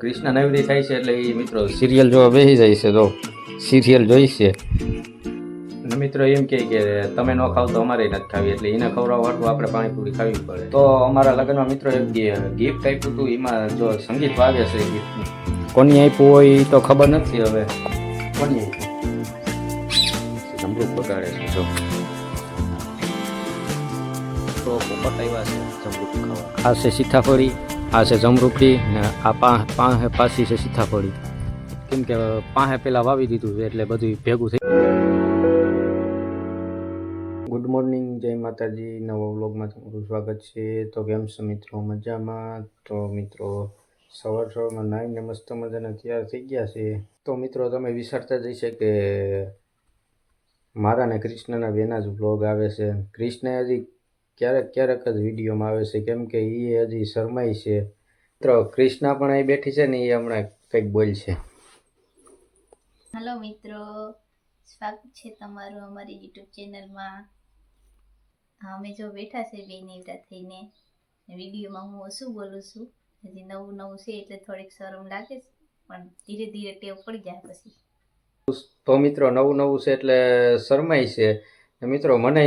કૃષ્ણ નવરી થાય છે એટલે એ મિત્રો સિરિયલ જોવા બેસી જાય છે તો સિરિયલ જોઈ છે. અને મિત્રો એમ કહે કે તમે ન ખાવ તો અમારે નથી ખાવી એટલે એને ખવડાવવા હાટું આપણે પાણીપુરી ખાવી પડે. તો અમારા લગ્નમાં મિત્રો એક ગિફ્ટ આપ્યું હતું એમાં જો સંગીત વાગે છે ગિફ્ટનું કોની આપ્યું હોય એ તો ખબર નથી હવે. કોની જમરૂક બગાડે છે જો. તો પોપટ આવ્યા છે જમરૂક ખાવા. આ છે સીતાફળી. આ છે જમરૂખી ને આ પા પાસે પાછી છે સીતાફળી. કેમ કે પાસે પેલા વાવી દીધું છે એટલે બધું ભેગું થઈ ગુડ મોર્નિંગ, જય માતાજી. નવા વ્લોગમાં તમારું સ્વાગત છે. તો કેમ છો મિત્રો? મજામાં? તો મિત્રો, સવાર સવારમાં નાઈને મસ્ત મજાના તૈયાર થઈ ગયા છે. તો મિત્રો, તમે વિચારતા છે કે મારા ને કૃષ્ણના બેના જ વ્લોગ આવે છે. કૃષ્ણ હજી ક્યારેક ક્યારેક જ વિડીયોમાં આવે છે. કેમ કે એ હજી શરમાય છે. મિત્રો કૃષ્ણા પણ અહીં બેઠી છે ને એ હમણાં કંઈક બોલ છે હલો મિત્રો સ્વાગત છે તમારું અમારી યુટ્યુબ ચેનલમાં. અમે જો બેઠા છે બે નેવડા થઈને વિડીયોમાં હું ઓછું બોલું છું? હજી નવું નવું છે એટલે થોડીક શરમ લાગે છે પણ ધીરે ધીરે ટેવ પડી જાય પછી. તો મિત્રો નવું નવું છે એટલે શરમાય છે. મિત્રો મને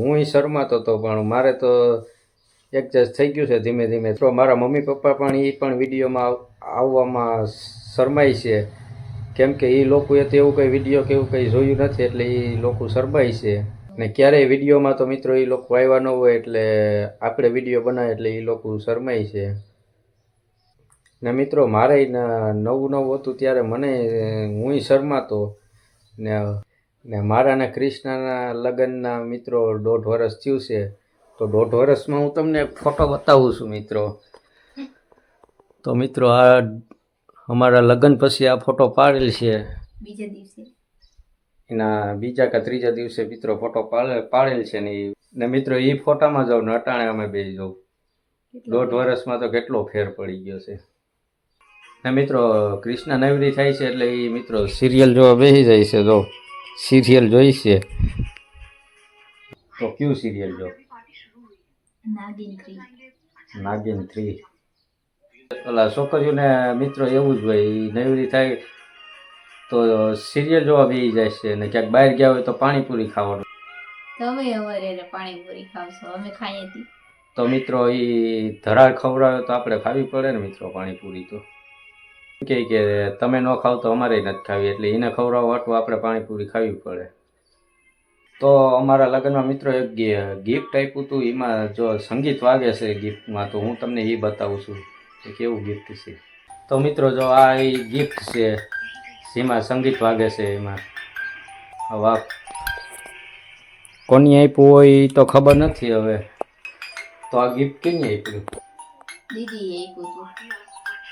હું શરમાતો હતો પણ મારે તો એડજસ્ટ થઈ ગયું છે ધીમે ધીમે. તો મારા મમ્મી પપ્પા પણ એ પણ વિડીયોમાં આવવામાં શરમાય છે. કેમ કે એ લોકોએ તો એવું કંઈ વીડિયો કે એવું કંઈ જોયું નથી, એટલે એ લોકો શરમાય છે. ને ક્યારેય વિડીયોમાં તો મિત્રો એ લોકો આવ્યા ન હોય એટલે આપણે વીડિયો બનાવે એટલે એ લોકો શરમાય છે. ને મિત્રો, મારે નવું નવું હતું ત્યારે મને હું શરમાતો. ને ને મારા ને કૃષ્ણના લગ્નના મિત્રો દોઢ વર્ષ થયું છે. તો દોઢ વર્ષમાં હું તમને ફોટો બતાવું છું મિત્રો. તો મિત્રો આ અમારા લગ્ન પછી આ ફોટો પાડેલ છે. બીજા દિવસે. એના બીજા કે ત્રીજા દિવસે મિત્રો ફોટો પાડે પાડેલ છે ને ને મિત્રો એ ફોટામાં જાઉં ને અટાણે અમે બે જાઉં. દોઢ વર્ષમાં તો કેટલો ફેર પડી ગયો છે. ને મિત્રો કૃષ્ણ નવરી થાય છે એટલે એ મિત્રો સિરિયલ જોવા બેસી જાય છે તો સિરિયલ જોઈ છે. તો કયું સિરિયલ જો? નાગિન થ્રી નાગિન થ્રી ઓલા છોકરીઓને મિત્રો એવું જ હોય નૈવરી થાય તો સિરિયલ જોવા બેસી જાય છે ને ક્યાંક બહાર ગયા હોય તો પાણીપુરી ખાવાનું. તમે અમારે પાણીપુરી ખાવશો અમે ખાઈએ હતી તો મિત્રો એ ધરાળ ખવડાવે તો આપણે ખાવી પડે ને મિત્રો પાણીપુરી તો. કે કે તમે ન ખાવ તો અમારે નથી ખાવી એટલે એને ખવડાવવા હાટું આપણે પાણીપુરી ખાવી પડે. તો અમારા લગ્નમાં મિત્રો એક ગિફ્ટ આપ્યું હતું. એમાં જો સંગીત વાગે છે ગિફ્ટમાં તો હું તમને એ બતાવું છું કે કેવું ગિફ્ટ છે. તો મિત્રો જો આ એ ગિફ્ટ છે જેમાં સંગીત વાગે છે એમાં. વાહ. કોની આપ્યું હોય એ તો ખબર નથી હવે. તો આ ગિફ્ટ કેની આપ્યું? દીદી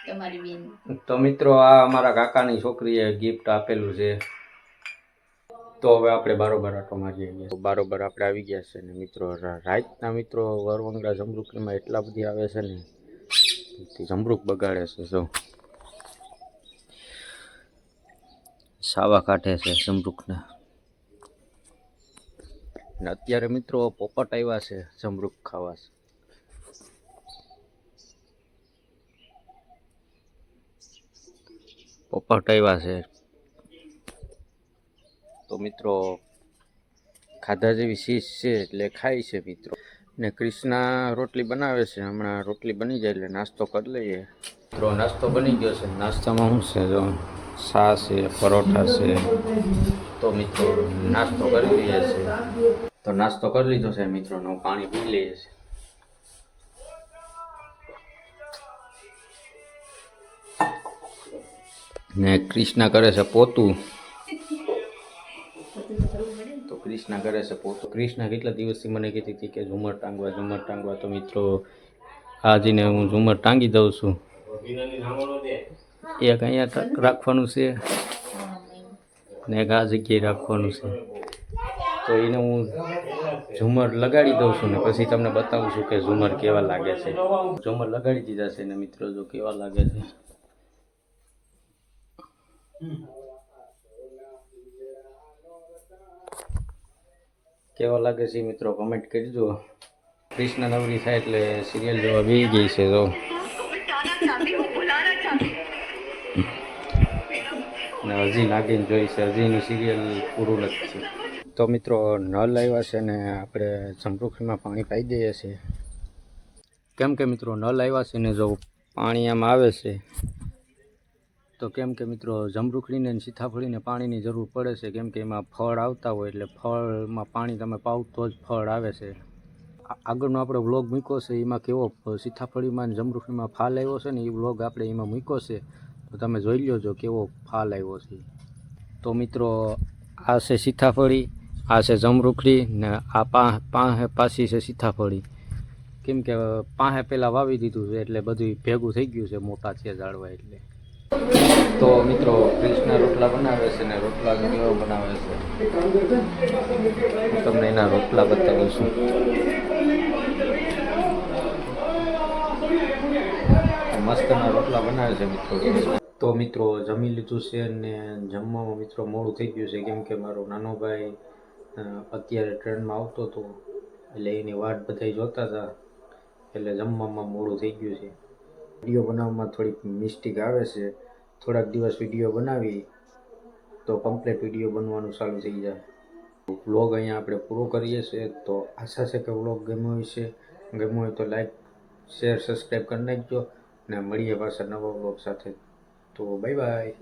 તમારી બેન. તો મિત્રો આ અમારા કાકાની છોકરીએ ગિફ્ટ આપેલું છે. તો હવે આપણે બારોબાર આટો મારી ગયા તો બારોબાર આપણે આવી ગયા છે ને મિત્રો રાતના મિત્રો વરવંગડા જમરૂકમાં એટલા બધી આવે છે ને જમરૂક બગાડે છે, જો. સાવા કાઢે છે જમરૂકને. ને અત્યારે મિત્રો પોપટ આવ્યા છે જમરૂક ખાવા. છે પોપટ આવ્યા છે. તો મિત્રો, ખાધા જેવી શીશ છે એટલે ખાય છે મિત્રો. ને ક્રિષ્ના રોટલી બનાવે છે, હમણાં રોટલી બની જાય એટલે નાસ્તો કરી લઈએ. મિત્રો, નાસ્તો બની ગયો છે. નાસ્તામાં શું છે? જો શા છે, પરોઠા છે. તો મિત્રો, નાસ્તો કરી લઈએ છે. તો નાસ્તો કરી લીધો છે મિત્રો, નું પાણી પી લઈએ છે. ને ક્રિષ્ના કરે છે પોતું. કૃષ્ણા કરે છે પોતો. કૃષ્ણ કેટલા દિવસથી મને કહેતી હતી કે ઝુમર ટાંગવા ઝુમર ટાંગવા તો મિત્રો આજને હું ઝુમર ટાંગી દઉં છું. એક અહીંયા રાખવાનું છે. ને એક આ જગ્યાએ રાખવાનું છે. તો એને હું ઝુમર લગાડી દઉં છું ને પછી તમને બતાવું છું કે ઝુમર કેવા લાગે છે. ઝુમર લગાડી દીધા છે ને મિત્રો, જો કેવા લાગે છે. કેવા લાગે છે મિત્રો? કમેન્ટ કરજો. કૃષ્ણ નવરી થાય એટલે સિરિયલ જોવા બેસી ગઈ છે તો. અને હજી નાગીન જોઈ છે. હજીનું સિરિયલ પૂરું નથી છે તો મિત્રો, નળ આવ્યા છે ને આપણે સંપૃક્ષમાં પાણી પાઈ દઈએ છીએ. કેમ કે મિત્રો, નળ આવ્યા છે ને જો પાણી આમ આવે છે તો કેમ કે મિત્રો જમરૂખડીને સીતાફળીને પાણીની જરૂર પડે છે. કેમ કે એમાં ફળ આવતા હોય એટલે ફળમાં પાણી તમે પાવ તો જ ફળ આવે છે. આગળનો આપણે વ્લોગ મૂક્યો છે, એમાં કેવો સીતાફળીમાં અને જમરૂખડીમાં ફાલ આવ્યો છે ને એ વ્લોગ આપણે એમાં મૂક્યો છે. તો તમે જોઈ લ્યો કેવો ફાલ આવ્યો છે. તો મિત્રો, આ છે સીતાફળી, આ છે જમરૂખડી ને આ પા, પાહે પાછી છે સીતાફળી. કેમ કે પાસે પહેલાં વાવી દીધું છે એટલે બધું ભેગું થઈ ગયું છે મોટા છે ઝાડવા એટલે. તો મિત્રો ક્રિષ્ના રોટલા બનાવે છે ને રોટલા કેવો બનાવે છે? હું તમને એના રોટલા બતાવું છું. મસ્તના રોટલા બનાવે છે મિત્રો. તો મિત્રો જમી લીધું છે ને જમવામાં મિત્રો મોડું થઈ ગયું છે. કેમ કે મારો નાનો ભાઈ અત્યારે ટ્રેનમાં આવતો હતો. એટલે એની વાટ બધા જોતા હતા. એટલે જમવામાં મોડું થઈ ગયું છે. વીડિયો બનાવવામાં થોડીક મિસ્ટેક આવે છે. થોડાક દિવસ વીડિયો બનાવી, તો કમ્પ્લીટ વીડિયો બનવાનું ચાલુ થઈ જાય. વ્લોગ અહીંયા આપણે પૂરો કરીએ છીએ, તો આશા છે કે વ્લોગ ગમ્યો હશે ગમ્યો હોય તો લાઈક શેર સબસ્ક્રાઈબ કરી નાખજો. ને મળીએ પાછા નવા વ્લોગ સાથે. તો બાય બાય